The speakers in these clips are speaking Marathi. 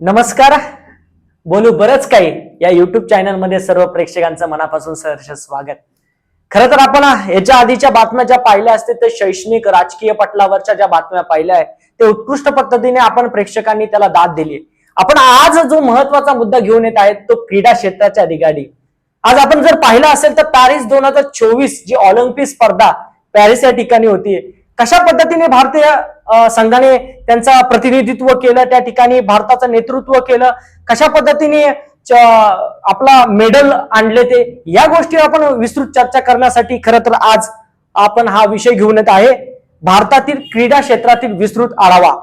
नमस्कार. बोलू बरंच काही या युट्यूब चॅनलमध्ये सर्व प्रेक्षकांचं मनापासून सहर्ष स्वागत. खरं तर आपण याच्या आधीच्या बातम्या ज्या पाहिल्या असतील ते शैक्षणिक राजकीय पटलावरच्या ज्या बातम्या पाहिल्या आहेत ते उत्कृष्ट पद्धतीने आपण प्रेक्षकांनी त्याला दाद दिली आपण आज जो महत्त्वाचा मुद्दा घेऊन येत आहेत तो क्रीडा क्षेत्राच्या रिगार्डिंग आज आपण जर पाहिलं असेल तर पॅरिस दोन हजार चोवीस जी ऑलिम्पिक स्पर्धा पॅरिस या ठिकाणी होती. कशा पद्धतीने भारतीय संघाने त्यांचा प्रतिनिधित्व केलं त्या ठिकाणी भारताचं नेतृत्व केलं. कशा पद्धतीने आपला मेडल आणले ते या गोष्टी आपण विस्तृत चर्चा करण्यासाठी खरं तर आज आपण हा विषय घेऊन येत आहे. भारतातील क्रीडा क्षेत्रातील विस्तृत आढावा.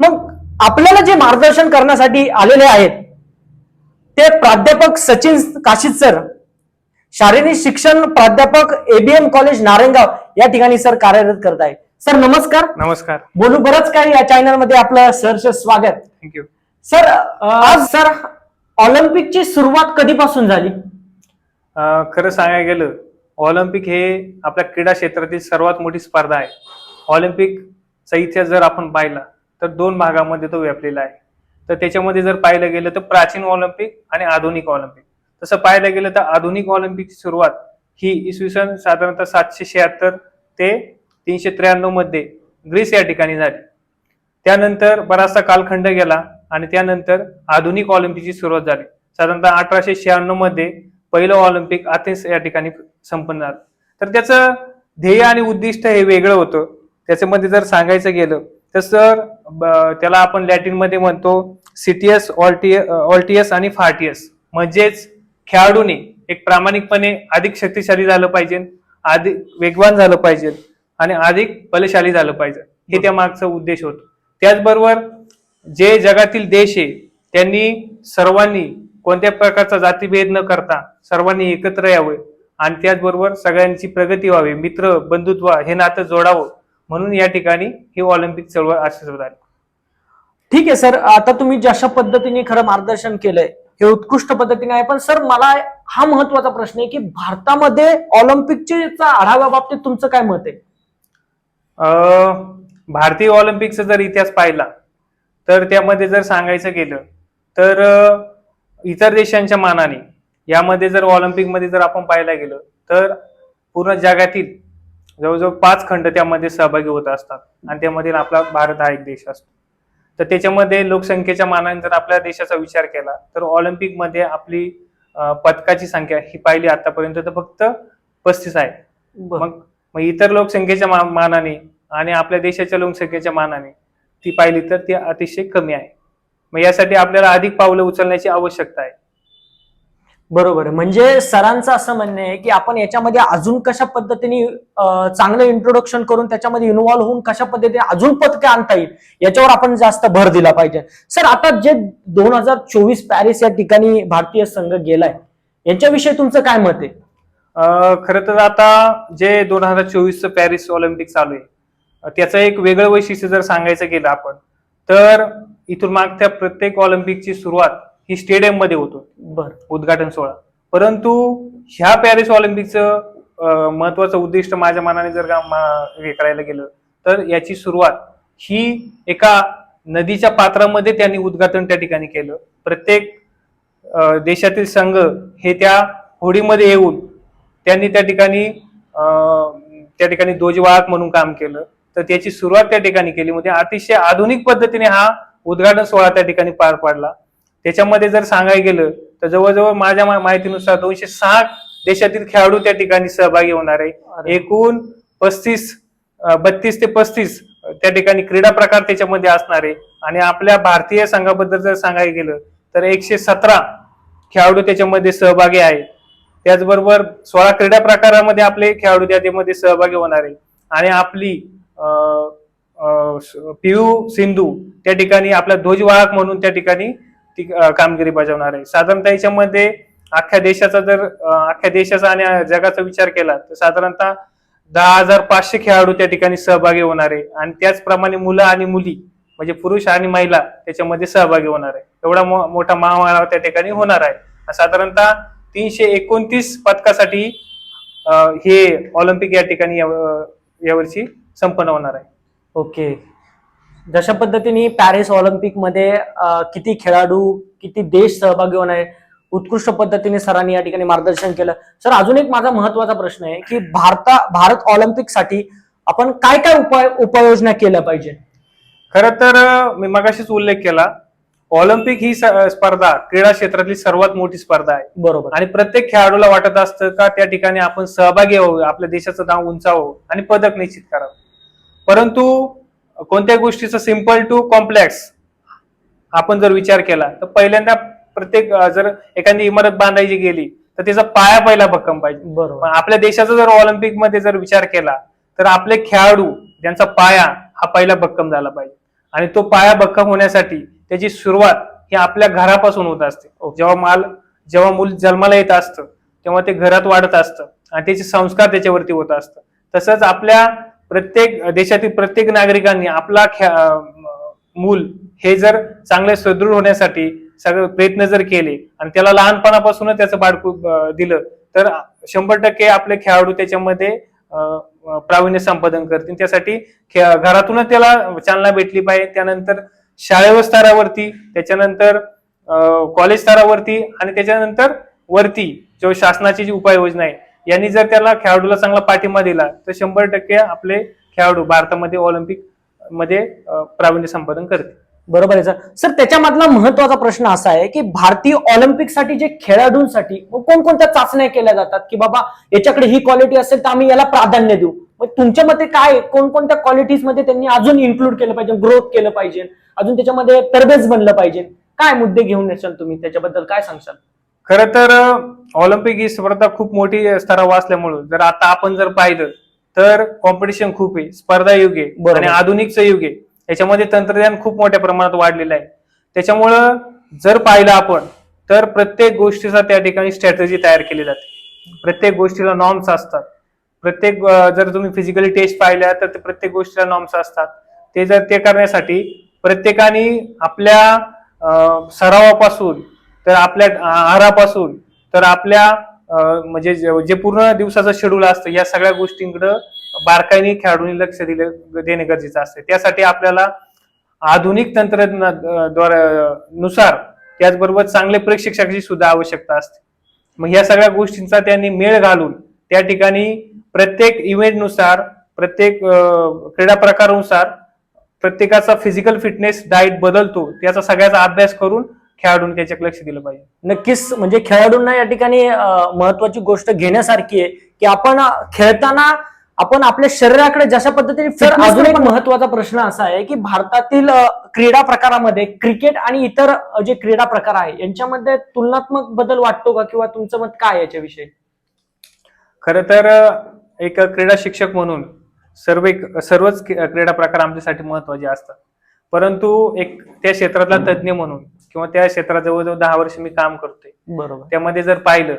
मग आपल्याला जे मार्गदर्शन करण्यासाठी आलेले आहेत ते प्राध्यापक सचिन काशीद सर शारीरिक शिक्षण प्राध्यापक एबीएम कॉलेज नारायणगाव या ठिकाणी सर कार्यरत करत आहेत. सर नमस्कार. नमस्कार. बोलू बरंच काही या चॅनलमध्ये आपलं सहर्ष स्वागत. थँक्यू सर आज सर ऑलिम्पिकची सुरुवात कधीपासून झाली? खरं सांगायला गेलं ऑलिम्पिक हे आपल्या क्रीडा क्षेत्रातील सर्वात मोठी स्पर्धा आहे. ऑलिम्पिकचा इतिहास जर आपण पाहिला तर दोन भागामध्ये तो व्यापलेला आहे. तर त्याच्यामध्ये जर पाहिलं गेलं तर प्राचीन ऑलिम्पिक आणि आधुनिक ऑलिम्पिक. तसं पाहायला गेलं तर आधुनिक ऑलिम्पिकची सुरुवात ही इसवी सन साधारणतः सातशे शहात्तर ते तीनशे त्र्याण्णवमध्ये ग्रीस या ठिकाणी झाली. त्यानंतर बराचसा कालखंड गेला आणि त्यानंतर आधुनिक ऑलिम्पिकची सुरुवात झाली. साधारणतः अठराशे शहाण्णवमध्ये पहिलं ऑलिम्पिक अथेन्स या ठिकाणी संपन्न झालं. तर त्याचं ध्येय आणि उद्दिष्ट हे वेगळं होतं. त्याच्यामध्ये जर सांगायचं गेलं तर सर ब- त्याला आपण लॅटिनमध्ये म्हणतो सिटीएस ऑल्टिय ऑल्टियस आणि फार्टियस. म्हणजेच खेळाडूने एक प्रामाणिकपणे अधिक शक्तिशाली झालं पाहिजे अधिक वेगवान झालं पाहिजे. आणि अधिक बलशाली झालं पाहिजे. हे त्या मागचा उद्देश होतो. त्याचबरोबर जे जगातील देश आहे त्यांनी सर्वांनी कोणत्या प्रकारचा जातीभेद न करता सर्वांनी एकत्र यावं आणि त्याचबरोबर सगळ्यांची प्रगती व्हावी मित्र बंधुत्व हे नातं जोडावं म्हणून या ठिकाणी ही ऑलिम्पिक चळवळ अस्तित्वात आली. ठीक आहे सर. आता तुम्ही जशा पद्धतीने खरं मार्गदर्शन केलंय हे उत्कृष्ट पद्धतीने आहे पण सर मला हा महत्त्वाचा प्रश्न आहे की भारतामध्ये ऑलिम्पिकच्या आढाव्या बाबतीत तुमचं काय मत आहे? भारतीय ऑलिम्पिकचा जर इतिहास पाहिला तर त्यामध्ये जर सांगायचं गेलं तर इतर देशांच्या मानाने यामध्ये जर ऑलिम्पिकमध्ये जर आपण पाहायला गेलं तर पूर्ण जगातील जवळजवळ पाच खंड त्यामध्ये सहभागी होत असतात. आणि त्यामध्ये आपला भारत हा एक देश असतो. तर त्याच्यामध्ये लोकसंख्येच्या मानाने जर आपल्या देशाचा विचार केला तर ऑलिम्पिकमध्ये आपली पदकाची संख्या ही पाहिली आतापर्यंत तर फक्त पस्तीस आहे. मग मग इतर लोकसंख्येच्या मा- मानाने आणि आपल्या देशाच्या लोकसंख्येच्या मानाने ती पाहिली तर ती अतिशय कमी आहे. मग यासाठी आपल्याला अधिक पावलं उचलण्याची आवश्यकता आहे. बरोबर म्हणजे सरांचं असं म्हणणं आहे की आपण याच्यामध्ये अजून कशा पद्धतीने चांगलं इंट्रोडक्शन करून त्याच्यामध्ये इन्व्हॉल्व्ह होऊन कशा पद्धतीने अजून पदके आणता येईल याच्यावर आपण जास्त भर दिला पाहिजे. सर आता जे दोन हजार चोवीस पॅरिस या ठिकाणी भारतीय संघ गेलाय यांच्याविषयी तुमचं काय मत आहे? खरं तर आता जे दोन हजार चोवीसचं पॅरिस ऑलिम्पिक चालू आहे त्याचं एक वेगळं वैशिष्ट्य जर सांगायचं गेलं आपण तर इथून मागच्या प्रत्येक ऑलिम्पिकची सुरुवात ही स्टेडियममध्ये होतो. बर. उद्घाटन सोहळा. परंतु ह्या पॅरिस ऑलिम्पिकचं महत्वाचं उद्दिष्ट माझ्या मनाने जर का हे करायला गेलं तर याची सुरुवात ही एका नदीच्या पात्रामध्ये त्यांनी उद्घाटन त्या ठिकाणी केलं. प्रत्येक देशातील संघ हे त्या होडीमध्ये येऊन त्यांनी त्या ठिकाणी त्या ठिकाणी ध्वजवाहक म्हणून काम केलं. तर त्याची सुरुवात त्या ठिकाणी केली. म्हणजे अतिशय आधुनिक पद्धतीने हा उद्घाटन सोहळा त्या ठिकाणी पार पाडला. त्याच्यामध्ये जर सांगायला गेलं तर जवळजवळ माझ्या माहितीनुसार दोनशे सहा देशातील खेळाडू त्या ठिकाणी सहभागी होणार आहे. एकूण पस्तीस बत्तीस ते पस्तीस त्या ठिकाणी क्रीडा प्रकार त्याच्यामध्ये असणार आहे. आणि आपल्या भारतीय संघाबद्दल जर सांगायला गेलं तर एकशे सतरा खेळाडू त्याच्यामध्ये सहभागी आहेत त्याचबरोबर सोळा क्रीडा प्रकारामध्ये आपले खेळाडू त्यामध्ये सहभागी होणार. आहे आणि आपली पी यू सिंधू त्या ठिकाणी आपला ध्वजवाहक म्हणून त्या ठिकाणी ती कामगिरी बजावणार आहे. साधारणतः याच्यामध्ये अख्ख्या देशाचा जर अख्ख्या देशाचा आणि जगाचा विचार केला तर साधारणतः दहा हजार पाचशे खेळाडू त्या ठिकाणी सहभागी होणार आहे. आणि त्याचप्रमाणे मुलं आणि मुली म्हणजे पुरुष आणि महिला त्याच्यामध्ये सहभागी होणार आहे. एवढा मो- मोठा महामाळा त्या ठिकाणी होणार आहे. साधारणतः तीनशे एकोणतीस पदकासाठी हे ऑलिम्पिक या ठिकाणी या- यावर्षी संपन्न होणार आहे. ओके. जशा पद्धतीने पॅरिस ऑलिम्पिकमध्ये अं, किती खेळाडू किती देश सहभागी होणार आहे उत्कृष्ट पद्धतीने सरांनी या ठिकाणी मार्गदर्शन केलं. सर अजून एक माझा महत्त्वाचा प्रश्न आहे की भारता भारत ऑलिम्पिकसाठी आपण काय काय उपाय उपाययोजना केल्या पाहिजे? खरं तर मी मगाशीच उल्लेख केला ऑलिम्पिक ही स्पर्धा क्रीडा क्षेत्रातली सर्वात मोठी स्पर्धा आहे. बरोबर. आणि प्रत्येक खेळाडूला वाटत असतं का त्या ठिकाणी आपण सहभागी व्हावं आपल्या देशाचं नाव उंचावं आणि पदक निश्चित करावं. परंतु कोणत्या गोष्टीचं सिंपल टू कॉम्प्लेक्स आपण जर विचार केला तर पहिल्यांदा प्रत्येक जर एखादी इमारत बांधायची गेली तर त्याचा पाया पहिला भक्कम पाहिजे. बरोबर. आपल्या देशाचा जर ऑलिम्पिकमध्ये जर विचार केला तर आपले खेळाडू ज्यांचा पाया हा पहिला भक्कम झाला पाहिजे. आणि तो पाया भक्कम होण्यासाठी त्याची सुरुवात ही आपल्या घरापासून होत असते. जेव्हा माल जेव्हा मूल जन्माला येत असतं तेव्हा ते घरात वाढत असतं आणि त्याचे संस्कार त्याच्यावरती होत असतं तसंच आपल्या प्रत्येक देशातील प्रत्येक नागरिकांनी आपला खे- मूल हे जर चांगले सुदृढ होण्यासाठी सगळे प्रयत्न जर केले आणि त्याला लहानपणापासूनच त्याचं बाळकू दिलं तर शंभर टक्के आपले खेळाडू त्याच्यामध्ये प्रावीण्य संपादन करतील. त्यासाठी खे- घरातूनच त्याला चालना भेटली पाहिजे. त्यानंतर शाळेवर स्तरावरती त्याच्यानंतर कॉलेज स्तरावरती आणि त्याच्यानंतर वरती जो शासनाची जी उपाययोजना आहे यांनी जर त्याला खेळाडूला चांगला पाठिंबा दिला तर शंभर टक्के आपले खेळाडू भारतामध्ये ऑलिम्पिकमध्ये प्रावीण्य संपादन करतील. बरोबर आहे सर. सर त्याच्यामधला महत्त्वाचा प्रश्न असा आहे की भारतीय ऑलिम्पिकसाठी जे खेळाडूंसाठी कोणकोणत्या चाचण्या केल्या जातात की बाबा याच्याकडे ही क्वालिटी असेल तर आम्ही याला प्राधान्य देऊ? मग तुमच्या मते काय? कोणकोणत्या क्वालिटीजमध्ये त्यांनी अजून इन्क्लूड केलं पाहिजे ग्रोथ केलं पाहिजे? अजून त्याच्यामध्ये तरबेज बनलं पाहिजे? काय मुद्दे घेऊन येशाल तुम्ही? त्याच्याबद्दल काय सांगशाल? खरं तर ऑलिम्पिक ही स्पर्धा खूप मोठी स्तरावर असल्यामुळं जर आता आपण जर पाहिलं तर कॉम्पिटिशन खूप आहे. स्पर्धा युग आहे. आणि आधुनिकचं युग आहे. त्याच्यामध्ये तंत्रज्ञान खूप मोठ्या प्रमाणात वाढलेलं आहे. त्याच्यामुळं जर पाहिलं आपण तर प्रत्येक गोष्टीचा त्या ठिकाणी स्ट्रॅटेजी तयार केली जाते. प्रत्येक गोष्टीला नॉर्म्स असतात. प्रत्येक जर तुम्ही फिजिकली टेस्ट पाहिल्या तर ते प्रत्येक गोष्टीला नॉर्म्स असतात. ते जर ते करण्यासाठी प्रत्येकाने आपल्या सरावापासून तर आपल्या आहारापासून तर आपल्या म्हणजे जे जे पूर्ण दिवसाचं शेड्यूल असतं या सगळ्या गोष्टींकडं बारकाईने खेळाडूंनी लक्ष दिले देणे गरजेचं असते. त्यासाठी आपल्याला आधुनिक तंत्रज्ञानाद्वारे नुसार त्याचबरोबर चांगले प्रशिक्षकाची सुद्धा आवश्यकता असते. मग या सगळ्या गोष्टींचा त्यांनी मेळ घालून त्या ठिकाणी प्रत्येक इव्हेंटनुसार प्रत्येक क्रीडा प्रकारानुसार प्रत्येकाचा फिजिकल फिटनेस डाएट बदलतो त्याचा सगळ्याचा अभ्यास करून खेळाडूंनी त्याच्याकडे लक्ष दिलं पाहिजे. नक्कीच म्हणजे खेळाडूंना या ठिकाणी महत्वाची गोष्ट घेण्यासारखी आहे की आपण खेळताना आपण आपल्या शरीराकडे जशा पद्धतीने सर अजून एक महत्त्वाचा प्रश्न असा आहे की भारतातील क्रीडा प्रकारामध्ये क्रिकेट आणि इतर जे क्रीडा प्रकार आहे यांच्यामध्ये तुलनात्मक बदल वाटतो का किंवा तुमचं मत काय याच्याविषयी? खरं तर एक क्रीडा शिक्षक म्हणून सर्व एक- सर्वच क्री- क्रीडा प्रकार आमच्यासाठी महत्त्वाचे असतात. परंतु एक त्या क्षेत्रातला तज्ज्ञ म्हणून किंवा त्या क्षेत्रात जवळजवळ दहा वर्ष मी काम करतोय. बरोबर. त्यामध्ये जर पाहिलं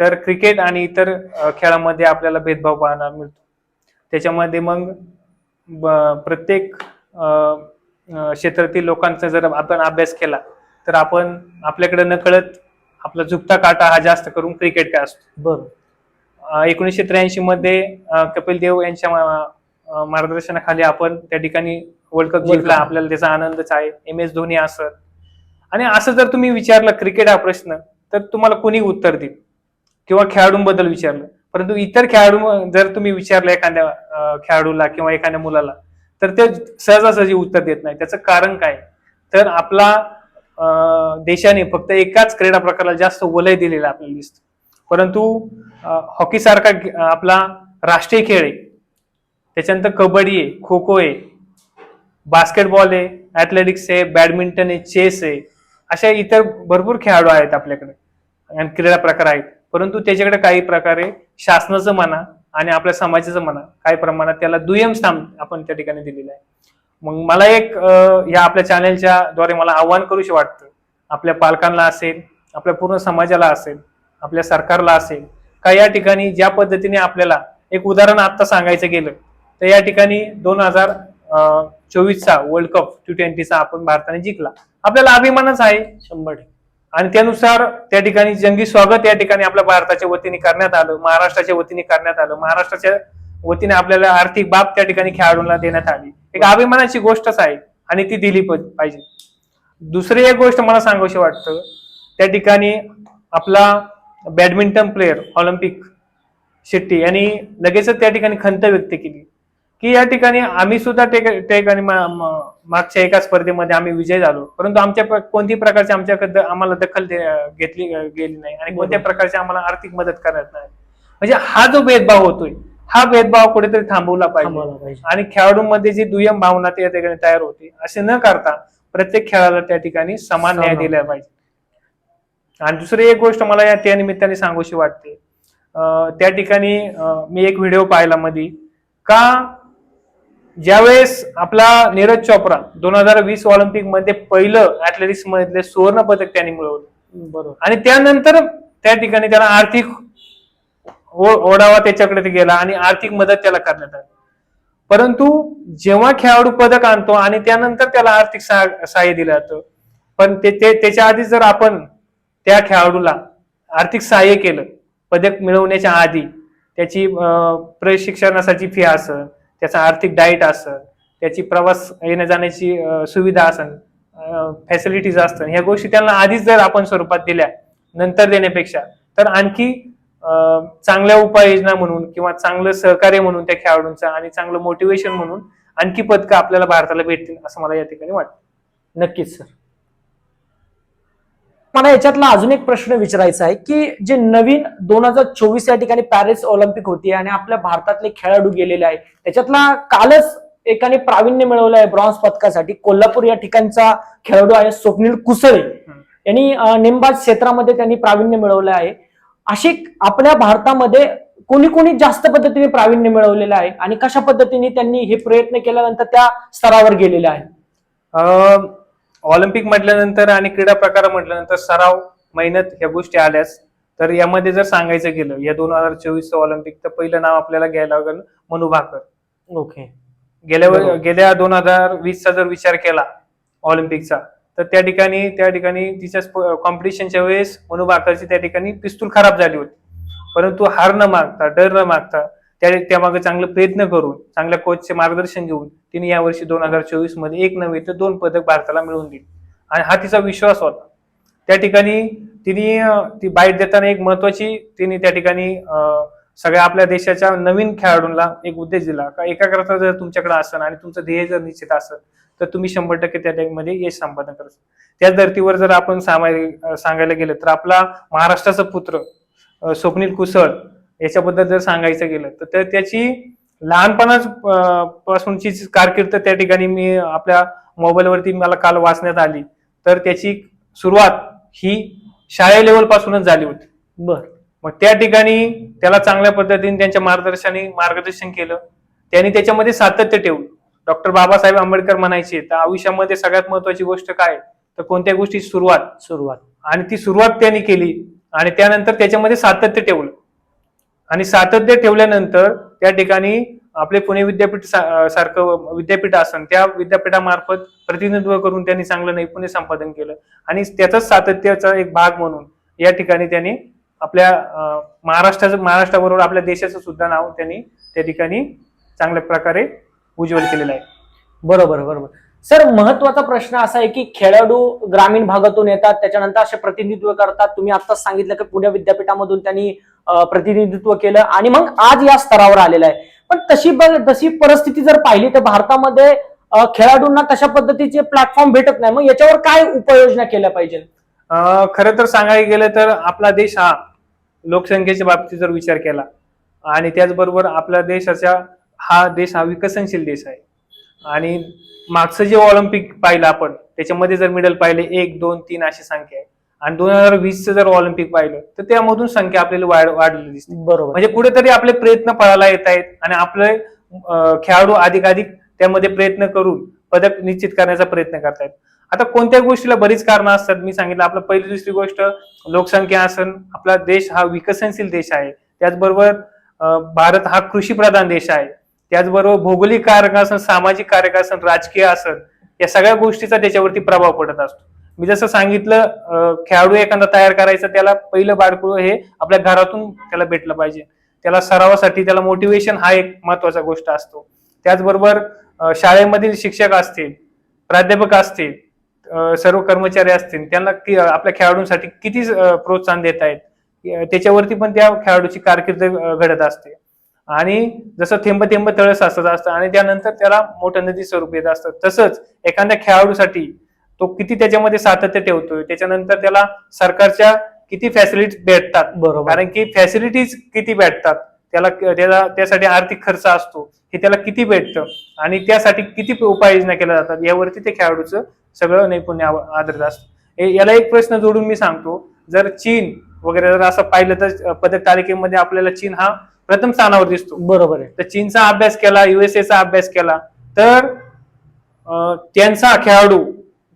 तर क्रिकेट आणि इतर खेळामध्ये आपल्याला भेदभाव पाहायला मिळतो. त्याच्यामध्ये मग प्रत्येक क्षेत्रातील लोकांचा जर आपण अभ्यास केला तर आपण आपल्याकडे नकळत आपला झुकता काटा हा जास्त करून क्रिकेट काय असतो. बरोबर. एकोणीसशे त्र्याऐंशी मध्ये कपिल देव यांच्या मा- मार्गदर्शनाखाली आपण त्या ठिकाणी वर्ल्ड कप जिंकला. आपल्याला त्याचा आनंदच आहे. एम एस धोनी असत. आणि असं जर तुम्ही विचारलं क्रिकेट हा प्रश्न तर तुम्हाला कोणी उत्तर देईल? किंवा खेळाडूंबद्दल विचारलं. परंतु इतर खेळाडू जर तुम्ही विचारलं एखाद्या खेळाडूला किंवा एखाद्या मुलाला तर ते सहजासहजी उत्तर देत नाही. त्याचं कारण काय? तर आपला देशाने फक्त एकाच क्रीडा प्रकाराला जास्त वलय दिलेलं आपल्याला दिसतं. परंतु हॉकी सारखा आपला राष्ट्रीय खेळ आहे. त्याच्यानंतर कबड्डी आहे खो खो आहे बास्केटबॉल आहे ॲथलेटिक्स आहे बॅडमिंटन आहे चेस आहे अशा इतर भरपूर खेळाडू आहेत आपल्याकडे आणि क्रीडा प्रकार आहेत. परंतु त्याच्याकडे काही प्रकारे शासनाचं म्हणा आणि आपल्या समाजाचं म्हणा काही प्रमाणात त्याला दुय्यम स्थान आपण त्या ठिकाणी दिलेलं आहे. मग मला एक या आपल्या चॅनेलच्या द्वारे मला आव्हान करूशी वाटतं. आपल्या पालकांना असेल आपल्या पूर्ण समाजाला असेल आपल्या सरकारला असेल का या ठिकाणी ज्या पद्धतीने आपल्याला एक उदाहरण आता सांगायचं गेलं तर या ठिकाणी दोन हजार चोवीसचा वर्ल्ड कप टी ट्वेंटीचा आपण भारताने जिंकला. आपल्याला अभिमानच आहे. शंभर आणि त्यानुसार त्या ठिकाणी जंगी स्वागत या ठिकाणी आपल्या भारताच्या वतीने करण्यात आलं महाराष्ट्राच्या वतीने करण्यात आलं महाराष्ट्राच्या वतीने आपल्याला आर्थिक बाब त्या ठिकाणी खेळाडूंना देण्यात आली. एक अभिमानाची गोष्टच आहे आणि ती दिली पाहिजे. दुसरी एक गोष्ट मला सांगावीशी वाटतं त्या ठिकाणी आपला बॅडमिंटन प्लेअर ऑलिम्पिक शेट्टी यांनी लगेचच त्या ठिकाणी खंत व्यक्त केली. की या ठिकाणी आम्ही सुद्धा ठिकाणी मागच्या एका स्पर्धेमध्ये आम्ही विजय झालो. परंतु आमच्या कोणत्याही प्रकारची आमच्याकडे आम्हाला दखल घेतली गेली नाही आणि कोणत्याही प्रकारची आम्हाला आर्थिक मदत करत नाही. म्हणजे हा जो भेदभाव होतोय हा भेदभाव कुठेतरी थांबवला पाहिजे. आणि खेळाडूंमध्ये जी दुय्यम भावना त्या ठिकाणी तयार होते असे न करता प्रत्येक खेळाला त्या ठिकाणी समान न्याय. दिला पाहिजे. आणि दुसरी एक गोष्ट मला या त्या निमित्ताने सांगूशी वाटते. अं, त्या ठिकाणी मी एक व्हिडिओ पाहिला मध्ये का ज्यावेळेस आपला नीरज चोप्रा दोन हजार वीस ऑलिम्पिकमध्ये पहिलं ऍथलेटिक्स मधले सुवर्ण पदक त्यांनी मिळवलं. बरोबर. आणि त्यानंतर त्या ठिकाणी त्याला आर्थिक ओढावा त्याच्याकडे ते गेला आणि आर्थिक मदत त्याला करण्यात आली. परंतु जेव्हा खेळाडू पदक आणतो आणि त्यानंतर त्याला आर्थिक सहा- सहाय्य दिलं जातं पण ते ते- त्याच्या आधी जर आपण त्या खेळाडूला आर्थिक सहाय्य केलं. पदक मिळवण्याच्या आधी त्याची प्रशिक्षणासाठी फी असं त्याचा आर्थिक डाईट असेल त्याची प्रवास येण्या जाण्याची सुविधा असेल फॅसिलिटीज असतात ह्या गोष्टी त्यांना आधीच जर आपण स्वरूपात दिल्या नंतर देण्यापेक्षा तर आणखी चांगल्या उपाययोजना म्हणून किंवा चांगलं सहकार्य म्हणून त्या खेळाडूंचं आणि चांगलं मोटिवेशन म्हणून आणखी पदकं आपल्याला भारताला भेटतील असं मला या ठिकाणी वाटतं. नक्कीच सर मला याच्यातला अजून एक प्रश्न विचारायचा आहे की जे नवीन दोन हजार चोवीस या ठिकाणी पॅरिस ऑलिम्पिक होती आणि आपल्या भारतातले खेळाडू गेलेले आहे त्याच्यातला कालच एकाने प्रावीण्य मिळवलं आहे ब्रॉन्झ पदकासाठी. कोल्हापूर या ठिकाणचा खेळाडू आहे स्वप्नील कुसळे. यांनी नेमबाज क्षेत्रामध्ये त्यांनी प्रावीण्य मिळवलं आहे. अशी आपल्या भारतामध्ये कोणी कोणी जास्त पद्धतीने प्रावीण्य मिळवलेलं आहे आणि कशा पद्धतीने त्यांनी हे प्रयत्न केल्यानंतर त्या स्तरावर गेलेले आहे? अं, ऑलिम्पिक म्हटल्यानंतर आणि क्रीडा प्रकार म्हटल्यानंतर सराव मेहनत ह्या गोष्टी आल्याच. तर यामध्ये जर सांगायचं गेलं या दोन हजार चोवीस ऑलिम्पिक तर पहिलं नाव आपल्याला घ्यायला लागेल मनु भाकर. ओके. गेल्या. गेल्या दोन हजार वीसचा जर विचार केला ऑलिम्पिकचा तर त्या ठिकाणी त्या ठिकाणी तिच्या कॉम्पिटिशनच्या वेळेस मनु भाकरची त्या ठिकाणी पिस्तूल खराब झाली होती. परंतु हार न मागता डर न मागता त्या त्यामागे चांगलं प्रयत्न करून चांगल्या कोचचे मार्गदर्शन घेऊन तिने यावर्षी दोन हजार चोवीसमध्ये एक नव्हे तर दोन पदक भारताला मिळवून दिली. आणि हा तिचा विश्वास होता. त्या ठिकाणी तिने ती बाईट देताना एक महत्वाची तिने त्या ठिकाणी सगळ्या आपल्या देशाच्या नवीन खेळाडूंना एक उद्देश दिला. का एकाग्रता जर तुमच्याकडे असेल आणि तुमचं ध्येय जर निश्चित असेल तर तुम्ही शंभर टक्के त्या मध्ये यश संपादन करा. त्याच धर्तीवर जर आपण सामाय- सांगायला गेलं तर आपला महाराष्ट्राचा पुत्र स्वप्नील कुसळ याच्याबद्दल जर सांगायचं गेलं तर त्या- त्याची लहानपणाच पासूनची कारकीर्द त्या ठिकाणी मी आपल्या मोबाईलवरती मला काल वाचण्यात आली. तर त्याची सुरुवात ही शाळे लेवल पासूनच झाली होती. बर. मग त्या ठिकाणी त्याला चांगल्या पद्धतीने त्यांच्या मार्गदर्शनाने मार्गदर्शन केलं. त्यांनी त्याच्यामध्ये सातत्य ठेवलं. डॉक्टर बाबासाहेब आंबेडकर म्हणायचे तर आयुष्यामध्ये सगळ्यात महत्वाची गोष्ट काय? तर कोणत्या गोष्टीची सुरुवात? सुरुवात. आणि ती सुरुवात त्यांनी केली आणि त्यानंतर त्याच्यामध्ये सातत्य ठेवलं. आणि सातत्य ठेवल्यानंतर त्या ठिकाणी आपले पुणे विद्यापीठ सा- सारखं विद्यापीठ असन त्या विद्यापीठामार्फत प्रतिनिधित्व करून त्यांनी चांगलं नैपुण्य संपादन केलं. आणि त्याचाच सातत्याचा एक भाग म्हणून या ठिकाणी त्यांनी आपल्या महाराष्ट्राचं महाराष्ट्राबरोबर आपल्या देशाचं सुद्धा नाव त्यांनी त्या ठिकाणी चांगल्या प्रकारे उज्ज्वल केलेलं आहे. बरोबर बरोबर. सर महत्त्वाचा प्रश्न असा आहे की खेळाडू ग्रामीण भागातून येतात त्याच्यानंतर असे प्रतिनिधित्व करतात. तुम्ही आत्ताच सांगितलं की पुणे विद्यापीठामधून त्यांनी प्रतिनिधित्व केलं आणि मग आज या स्तरावर आलेलं आहे. पण तशी ब- तशी परिस्थिती जर पाहिली तर भारतामध्ये खेळाडूंना तशा पद्धतीचे प्लॅटफॉर्म भेटत नाही. मग याच्यावर काय उपाययोजना केल्या पाहिजे खरं तर सांगायला गेलं तर आपला देश हा लोकसंख्येच्या बाबतीत जर विचार केला आणि त्याचबरोबर आपल्या देशाचा हा देश हा विकसनशील देश आहे. आणि मागचं जे ऑलिम्पिक पाहिलं आपण त्याच्यामध्ये जर मिडल पाहिले एक दोन तीन अशी संख्या आहे. आणि दोन हजार वीसचं जर ऑलिम्पिक पाहिलं तर त्यामधून संख्या आपल्याला वाढ वाढलेली दिसते. बरोबर. म्हणजे कुठेतरी आपले प्रयत्न फळाला येत आहेत आणि आपले खेळाडू अधिकाधिक त्यामध्ये प्रयत्न करून पदक निश्चित करण्याचा प्रयत्न करतायत. आता कोणत्या गोष्टीला बरीच कारणं असतात? मी सांगितलं आपलं पहिली दुसरी गोष्ट लोकसंख्या असन आपला देश हा विकसनशील देश आहे. त्याचबरोबर भारत हा कृषी प्रधान देश आहे. त्याचबरोबर भौगोलिक कारक असन सामाजिक कारक असन राजकीय असन या सगळ्या गोष्टीचा त्याच्यावरती प्रभाव पडत असतो. मी जसं सांगितलं खेळाडू एखादा तयार करायचं त्याला पहिलं बाळकुळ हे आपल्या घरातून त्याला भेटलं पाहिजे. त्याला सरावासाठी त्याला मोटिवेशन हा एक महत्त्वाचा गोष्ट असतो. त्याचबरोबर शाळेमधील शिक्षक असतील प्राध्यापक असतील सर्व कर्मचारी असतील त्यांना आपल्या खेळाडूंसाठी किती प्रोत्साहन देत आहेत त्याच्यावरती पण त्या खेळाडूची कारकीर्द घडत असते. आणि जसं थेंब थेंब तळस साचत असतं आणि त्यानंतर त्याला मोठं नदी स्वरूप येत असतं. तसंच एखाद्या खेळाडूसाठी तो किती त्याच्यामध्ये सातत्य ठेवतोय त्याच्यानंतर त्याला सरकारच्या किती फॅसिलिटीज भेटतात? बरोबर. कारण की फॅसिलिटीज किती भेटतात? त्याला त्याला त्यासाठी आर्थिक खर्च असतो हे त्याला किती भेटतं? आणि त्यासाठी किती उपाययोजना केल्या जातात? यावरती ते खेळाडूचं सगळं नैपुण्य आधारित असतं. हे- याला एक प्रश्न जोडून मी सांगतो. जर चीन वगैरे जर असं पाहिलं तर पदक तालिकेमध्ये आपल्याला चीन हा प्रथम स्थानावर दिसतो. बरोबर आहे. तर चीनचा अभ्यास केला युएसएचा अभ्यास केला तर त्यांचा खेळाडू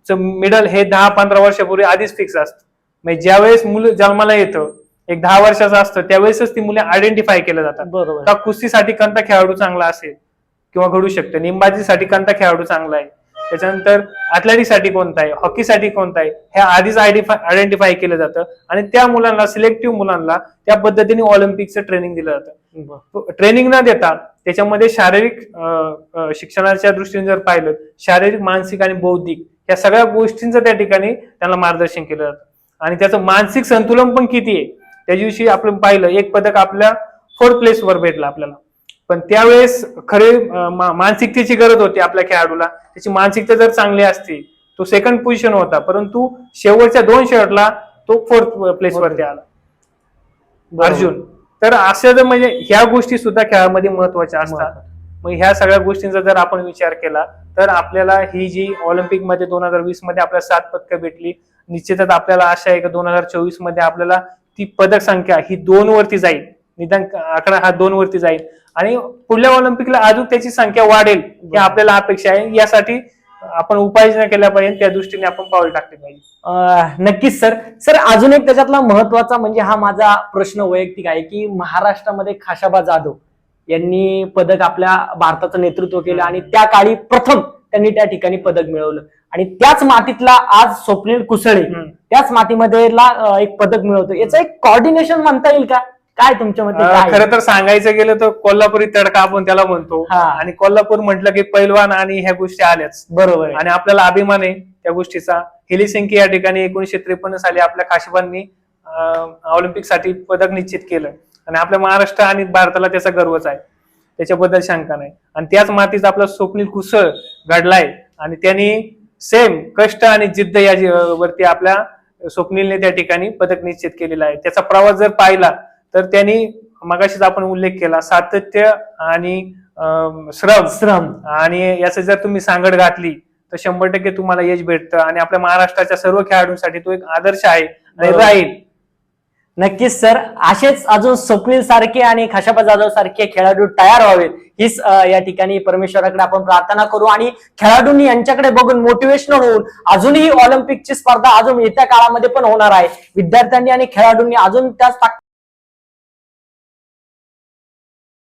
मिडल हे दहा पंधरा वर्षापूर्वी आधीच फिक्स असतं. म्हणजे ज्यावेळेस मुलं जन्माला येतं एक दहा वर्षाचं असतं त्यावेळेसच ती मुले आयडेंटिफाय केल्या जातात. बरोबर. का कुस्तीसाठी कोणता खेळाडू चांगला असेल किंवा घडू शकतं. नेमबाजीसाठी कोणता खेळाडू चांगला आहे. त्याच्यानंतर अथलेटिकसाठी कोणता आहे? हॉकीसाठी कोणता आहे? हे आधीच आयडेंटिफाय केलं जातं. आणि त्या मुलांना सिलेक्टिव्ह मुलांना त्या पद्धतीने ऑलिम्पिकचं ट्रेनिंग दिलं जातं. ट्रेनिंग न देता त्याच्यामध्ये शारीरिक शिक्षणाच्या दृष्टीने जर पाहिलं शारीरिक मानसिक आणि बौद्धिक या सगळ्या गोष्टींचं त्या ठिकाणी त्यांना मार्गदर्शन केलं जातं. आणि त्याचं मानसिक संतुलन पण किती आहे त्या दिवशी आपण पाहिलं एक पदक आपल्या फोर्थ प्लेसवर भेटलं आपल्याला. पण त्यावेळेस खरे मानसिकतेची गरज होती आपल्या खेळाडूला. त्याची मानसिकता जर चांगली असती तो सेकंड पोझिशन होता परंतु शेवटच्या दोन शेवटला तो फोर्थ प्लेसवरती आला. बरोबर. अर्जुन तर असं जर म्हणजे ह्या गोष्टी सुद्धा खेळामध्ये महत्त्वाच्या असतात. मग ह्या सगळ्या गोष्टींचा जर आपण विचार केला तर आपल्याला ही जी ऑलिम्पिकमध्ये दोन हजार वीसमध्ये आपल्याला सात पदकं भेटली निश्चितच आपल्याला आशा आहे की दोन हजार चोवीसमध्ये आपल्याला ती पदक संख्या ही दोन वरती जाईल. निदान आकडा हा दोन वरती जाईल. आणि पुढल्या ऑलिम्पिकला अजून त्याची संख्या वाढेल ही आपल्याला अपेक्षा आहे. यासाठी आपण उपाययोजना केल्या पाहिजे त्या दृष्टीने आपण पाऊल टाकले पाहिजे. नक्कीच सर. सर अजून एक त्याच्यातला महत्त्वाचा म्हणजे हा माझा प्रश्न वैयक्तिक आहे की महाराष्ट्रामध्ये खाशाबा जाधव यांनी पदक आपल्या भारताचं नेतृत्व केलं आणि त्या काळी प्रथम त्यांनी त्या ठिकाणी पदक मिळवलं. आणि त्याच मातीतला आज स्वप्नील कुसळे. त्याच मातीमध्ये ला, एक पदक मिळवतो. याचं एक कॉर्डिनेशन म्हणता येईल का? काय तुमच्या मते खरं तर सांगायचं गेलं तर कोल्हापुरी तडका आपण त्याला म्हणतो. आणि कोल्हापूर म्हटलं की पैलवान आणि ह्या गोष्टी आल्याच. बरोबर आणि आपल्याला अभिमान आहे त्या गोष्टीचा. हेलिसिंकी या ठिकाणी एकोणीशे त्रेपन्न साली आपल्या काशिबांनी ऑलिम्पिकसाठी पदक निश्चित केलं. आणि आपल्या महाराष्ट्र आणि भारताला त्याचा गर्वच आहे. त्याच्याबद्दल शंका नाही. आणि त्याच मातीचा आपला स्वप्नील कुसळ घडलाय आणि त्यांनी सेम कष्ट आणि जिद्द या वरती आपल्या स्वप्नीलने त्या ठिकाणी पदक निश्चित केलेला आहे. त्याचा प्रवास जर पाहिला तर त्यांनी मगाशीच आपण उल्लेख केला सातत्य आणि श्रम. श्रम. आणि याचं जर तुम्ही सांगड घातली तर शंभर टक्के तुम्हाला यश भेटतं. आणि आपल्या महाराष्ट्राच्या सर्व खेळाडूंसाठी तो एक आदर्श आहे. राहील. नक्कीच सर. असेच अजून स्वप्नील सारखे आणि खाशाबा जाधव सारखे खेळाडू तयार व्हावेत. हीच या ठिकाणी परमेश्वराकडे आपण प्रार्थना करू आणि खेळाडूंनी यांच्याकडे बघून मोटिवेशनल होऊन अजूनही ऑलिम्पिकची स्पर्धा अजून येत्या काळामध्ये पण होणार आहे. विद्यार्थ्यांनी आणि खेळाडूंनी अजून त्याच